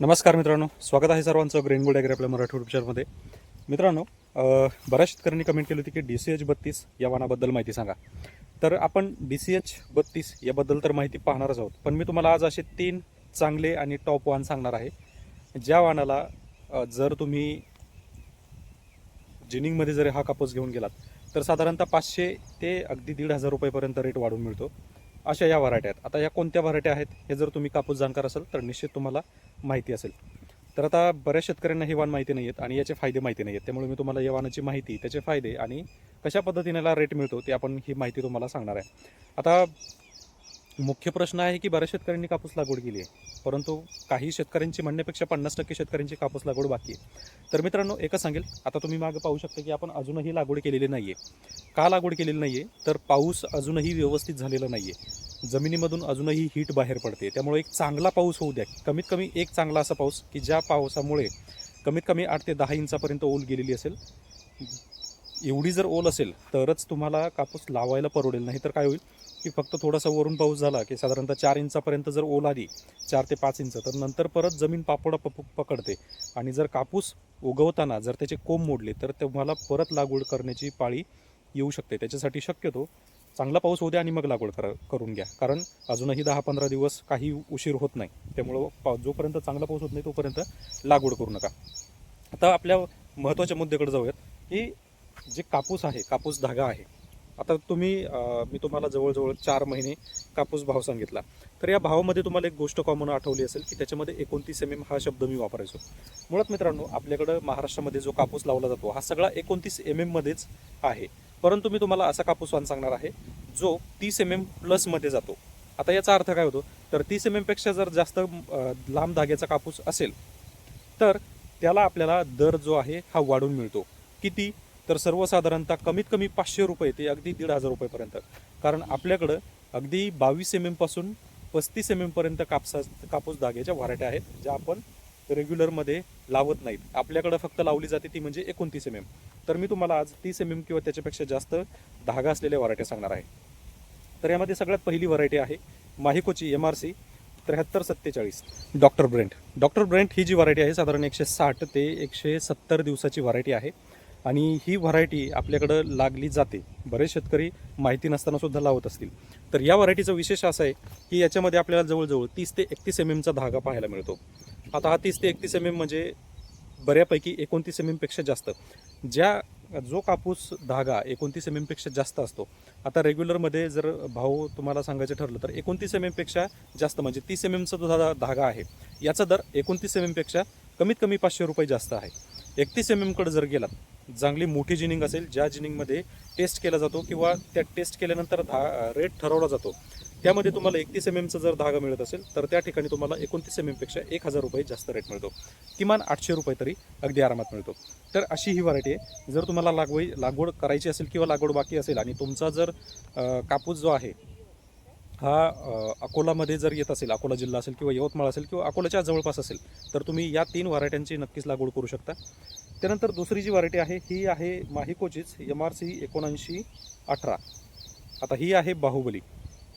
नमस्कार मित्रांनो स्वागत आहे सर्वांचं ग्रीन गोल्ड ॲग्री आपल्या मराठी पिक्चरमध्ये मित्रांनो बऱ्याच शेतकऱ्यांनी कमेंट केली होती की डी सी एच बत्तीस या वाहनाबद्दल माहिती सांगा. तर आपण डी सी एच बत्तीस याबद्दल तर माहिती पाहणारच आहोत. पण मी तुम्हाला आज असे तीन चांगले आणि टॉप वाहन सांगणार आहे ज्या वाहनाला जर तुम्ही जिनिंगमध्ये जर हा कापूस घेऊन गेलात तर साधारणतः पाचशे ते अगदी दीड हजार रुपयेपर्यंत रेट वाढून मिळतो. अशा या व्हरायट्या आहेत. आता या कोणत्या व्हरायट्या आहेत हे जर तुम्ही कापूस जाणकार असाल तर निश्चित तुम्हाला माहिती असेल. तर आता बऱ्याच शेतकऱ्यांना हे वाण माहिती नाही आहेत आणि याचे फायदे माहिती नाही आहेत त्यामुळे मी तुम्हाला या वाणाची माहिती त्याचे फायदे आणि कशा पद्धतीनेला रेट मिळतो ते आपण ही माहिती तुम्हाला सांगणार आहे. आता मुख्य प्रश्न आहे की बऱ्याच शेतकऱ्यांनी कापूस लागवड केली आहे. परंतु काही शेतकऱ्यांची म्हणण्यापेक्षा पन्नास टक्के शेतकऱ्यांची कापूस लागवड बाकी आहे. तर मित्रांनो एकच सांगेल आता तुम्ही मागं पाहू शकता की आपण अजूनही लागवड केलेली नाही आहे का लागवड केलेली नाही आहे तर पाऊस अजूनही व्यवस्थित झालेला नाही आहे जमिनीमधून अजूनही हीट बाहेर पडते. त्यामुळे एक चांगला पाऊस होऊ द्या. कमीत कमी एक चांगला असा पाऊस की ज्या पावसामुळे कमीत कमी आठ ते दहा इंचापर्यंत ओल गेलेली असेल. एवढी जर ओल असेल तरच तुम्हाला कापूस लावायला परवडेल नाही तर काय होईल? की फक्त थोडासा वरून पाऊस झाला की साधारणतः चार इंचापर्यंत जर ओल आली चार ते पाच इंच तर नंतर परत जमीन पापोडा पप पकडते. आणि जर कापूस उगवताना जर त्याचे कोंब मोडले तर तुम्हाला परत लागवड करण्याची पाळी येऊ शकते. त्याच्यासाठी शक्यतो चांगला पाऊस होऊ द्या आणि मग लागवड करा करून घ्या. कारण अजूनही दहा पंधरा दिवस काही उशीर होत नाही. त्यामुळं पा जोपर्यंत चांगला पाऊस होत नाही तोपर्यंत लागवड करू नका. आता आपल्या महत्त्वाच्या मुद्द्याकडे जाऊयात की जे कापूस आहे कापूस धागा आहे आता तुम्ही मी तुम्हाला जवळजवळ चार महिने कापूस भाव सांगितला. तर या भावामध्ये तुम्हाला एक गोष्ट कॉमन आठवली असेल की त्याच्यामध्ये एकोणतीस एम एम हा शब्द मी वापरायचो. मुळात मित्रांनो आपल्याकडं महाराष्ट्रामध्ये जो कापूस लावला जातो हा सगळा एकोणतीस एम एममध्येच आहे. परंतु मी तुम्हाला असा कापूस वाण सांगणार आहे जो तीस एम एम प्लसमध्ये जातो. आता याचा अर्थ काय होतो? तर तीस एम एमपेक्षा जर जास्त लांब धाग्याचा कापूस असेल तर त्याला आपल्याला दर जो आहे हा वाढून मिळतो. किती? तर सर्वसाधारणतः कमीत कमी पाचशे रुपये ते अगदी दीड हजार रुपयेपर्यंत. कारण आपल्याकडं अगदी बावीस एम एमपासून पस्तीस एम एमपर्यंत कापसा कापूस धाग्याच्या व्हरायट्या आहेत ज्या आपण रेग्युलरमध्ये लावत नाहीत. आपल्याकडं फक्त लावली जाते ती म्हणजे एकोणतीस एम एम तर मी तुम्हाला आज तीस एम एम किंवा त्याच्यापेक्षा जास्त धागा असलेल्या व्हरायट्या सांगणार आहे. तर यामध्ये सगळ्यात पहिली व्हरायटी आहे माहिकोची एम आर सी त्र्याहत्तर सत्तेचाळीस. Doctor Brent. डॉक्टर ब्रेंट ही जी व्हरायटी आहे साधारण एकशे साठ ते एकशे सत्तर दिवसाची व्हरायटी आहे. आणि ही व्हरायटी आपल्याकडं लागली जाते. बरेच शेतकरी माहिती नसताना सुद्धा लावत असतील. तर या व्हरायटीचं विशेष असं आहे की याच्यामध्ये आपल्याला जवळजवळ तीस ते एकतीस एम एमचा धागा पाहायला मिळतो. आता हा तीस ते एकतीस एम एम म्हणजे बऱ्यापैकी एकोणतीस एम एमपेक्षा जास्त. ज्या जो कापूस धागा एकोणतीस एम एमपेक्षा जास्त असतो आता रेग्युलरमध्ये जर भाऊ तुम्हाला सांगायचं ठरलं तर एकोणतीस एम एमपेक्षा जास्त म्हणजे तीस एम एमचा जो धा- धागा आहे याचा दर एकोणतीस एम एमपेक्षा कमीत कमी पाचशे रुपये जास्त आहे. एकतीस एम एमकडे जर गेलात चांगली मोठी जिनिंग असेल ज्या जिनिंगमध्ये टेस्ट केला जातो किंवा त्या टेस्ट केल्यानंतर धा रेट ठरवला जातो. त्यामध्ये तुम्हाला एकतीस एम एमचा जर धागा मिळत असेल तर त्या ठिकाणी तुम्हाला एकोणतीस एम एमपेक्षा एक हजार रुपये जास्त रेट मिळतो. किमान आठशे रुपये तरी अगदी आरामात मिळतो. तर अशी ही व्हरायटी आहे. जर तुम्हाला लागवड लागवड करायची असेल किंवा लागवड बाकी असेल आणि तुमचा जर कापूस जो आहे हा अकोलामध्ये जर येत असेल अकोला जिल्हा असेल किंवा यवतमाळ असेल किंवा अकोल्याच्या जवळपास असेल तर तुम्ही या तीन व्हरायट्यांची नक्कीच लागवड करू शकता. त्यानंतर दुसरी जी व्हरायटी आहे ही आहे माहिकोचीच एम आर सी एकोणऐंशी अठरा. आता ही आहे बाहुबली.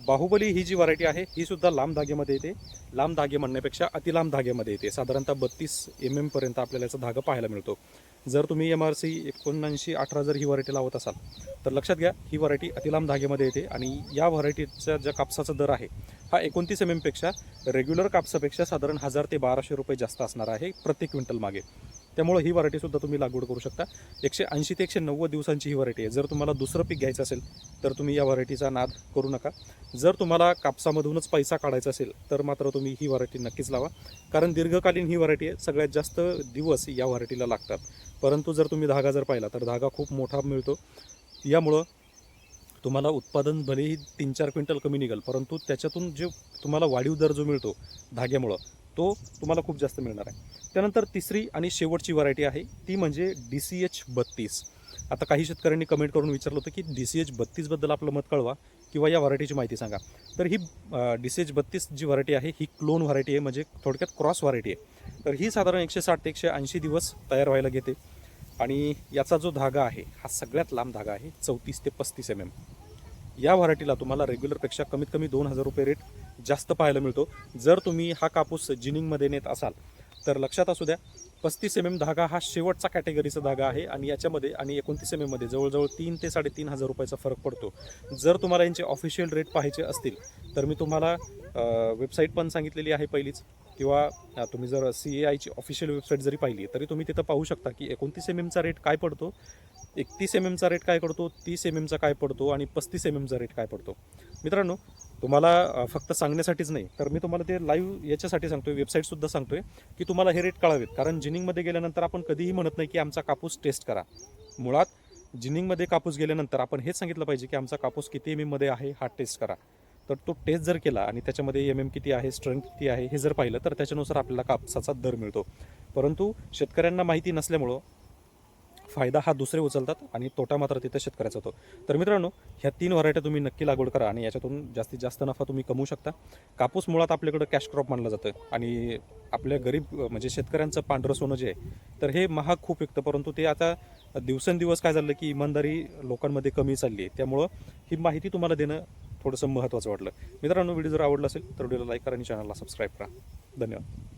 बाहुबली ही जी व्हरायटी आहे ही सुद्धा लांब धाग्यामध्ये येते. लांब धागे म्हणण्यापेक्षा अतिलांब धाग्यामध्ये येते. साधारणतः बत्तीस एम एमपर्यंत आपल्याला याचा धागा पाहायला मिळतो. जर तुम्ही एम आर सी एकोणऐंशी अठरा जर ही व्हरायटी लावत असाल तर लक्षात घ्या ही व्हरायटी अतिलांब धागेमध्ये येते आणि या व्हरायटीचा ज्या कापसाचा दर आहे हा एकोणतीस एम एमपेक्षा रेग्युलर कापसापेक्षा साधारण हजार ते बाराशे रुपये जास्त असणार आहे प्रत्येक क्विंटल मागे. त्यामुळे ही व्हरायटीसुद्धा तुम्ही लागवड करू शकता. एकशे ऐंशी ते एकशे नव्वद दिवसांची ही व्हरायटी आहे. जर तुम्हाला दुसरं पीक घ्यायचं असेल तर तुम्ही या व्हरायटीचा नाद करू नका. जर तुम्हाला कापसामधूनच पैसा काढायचा असेल तर मात्र तुम्ही ही व्हरायटी नक्कीच लावा. कारण दीर्घकालीन ही व्हरायटी आहे. सगळ्यात जास्त दिवस या व्हरायटीला लागतात. परंतु जर तुम्ही धागा जर पाहिला तर धागा खूप मोठा मिळतो. यामुळं तुम्हाला उत्पादन भलेही तीन चार क्विंटल कमी निघेल परंतु त्याच्यातून जे तुम्हाला वाढीव दर जो मिळतो धाग्यामुळं तो तुम्हाला खूप जास्त मिळणार आहे. त्यानंतर तिसरी आणि शेवटची व्हरायटी आहे ती म्हणजे डी सी एच बत्तीस. आता काही शेतकऱ्यांनी कमेंट करून विचारलं होतं की डी सी एच बत्तीसबद्दल आपलं मत कळवा किंवा या व्हरायटीची माहिती सांगा. तर ही डी सी एच बत्तीस जी व्हरायटी आहे ही क्लोन व्हरायटी आहे म्हणजे थोडक्यात क्रॉस व्हरायटी आहे. तर ही साधारण एकशे साठ ते एकशे ऐंशी दिवस तयार व्हायला घेते. आणि याचा जो धागा आहे हा सगळ्यात लांब धागा आहे चौतीस ते पस्तीस एम एम या व्हरायटीला तुम्हाला रेग्युलरपेक्षा कमीत कमी दोन हजार रुपये रेट जास्त पाहायला मिळतो. जर तुम्ही हा कापूस जिनिंगमध्ये नेत असाल तर लक्षात असू द्या पस्तीस एम एम धागा हा शेवटचा कॅटेगरीचा धागा आहे आणि याच्यामध्ये आणि एकोणतीस एम एममध्ये जवळजवळ तीन ते साडेतीन हजार रुपयाचा फरक पडतो. जर तुम्हाला यांचे ऑफिशियल रेट पाहायचे असतील तर मी तुम्हाला वेबसाईट पण सांगितलेली आहे पहिलीच किंवा तुम्ही जर सी ए आयची ऑफिशियल वेबसाईट जरी पाहिली तरी तुम्ही तिथं पाहू शकता की एकोणतीस एम एमचा रेट काय पडतो एकतीस एम एमचा रेट काय पडतो? तीस एम एमचा काय पडतो? आणि पस्तीस एम एमचा रेट काय पडतो? मित्रांनो तुम्हाला फक्त सांगण्यासाठीच नाही तर मी तुम्हाला ते लाईव्ह याच्यासाठी सांगतोय वेबसाईटसुद्धा सांगतोय की तुम्हाला हे रेट कळावेत. कारण जिनिंगमध्ये गेल्यानंतर आपण कधीही म्हणत नाही की आमचा कापूस टेस्ट करा. मुळात जिनिंगमध्ये कापूस गेल्यानंतर आपण हेच सांगितलं पाहिजे की आमचा कापूस किती एम एममध्ये आहे हा टेस्ट करा. तर तो टेस्ट जर केला आणि त्याच्यामध्ये एम एम किती आहे स्ट्रेंथ किती आहे हे जर पाहिलं तर त्याच्यानुसार आपल्याला कापसाचा दर मिळतो. परंतु शेतकऱ्यांना माहिती नसल्यामुळं फायदा हा दुसरे उचलतात आणि तोटा मात्र तिथे शेतकऱ्याचा होतो. तर मित्रांनो ह्या तीन व्हरायट्या तुम्ही नक्की लागवड करा आणि याच्यातून जास्तीत जास्त नफा तुम्ही कमवू शकता. कापूस मुळात आपल्याकडं कॅश क्रॉप मानलं जातं आणि आपल्या गरीब म्हणजे शेतकऱ्यांचं पांढरं सोनं जे आहे तर हे महाग खूप विकतं. परंतु ते आता दिवसेंदिवस काय झालं की इमानदारी लोकांमध्ये कमी चालली आहे. त्यामुळं ही माहिती तुम्हाला देणं थोडंसं महत्त्वाचं वाटलं. मित्रांनो व्हिडिओ जर आवडला असेल तर व्हिडिओला लाईक करा आणि चॅनलला सबस्क्राईब करा. धन्यवाद.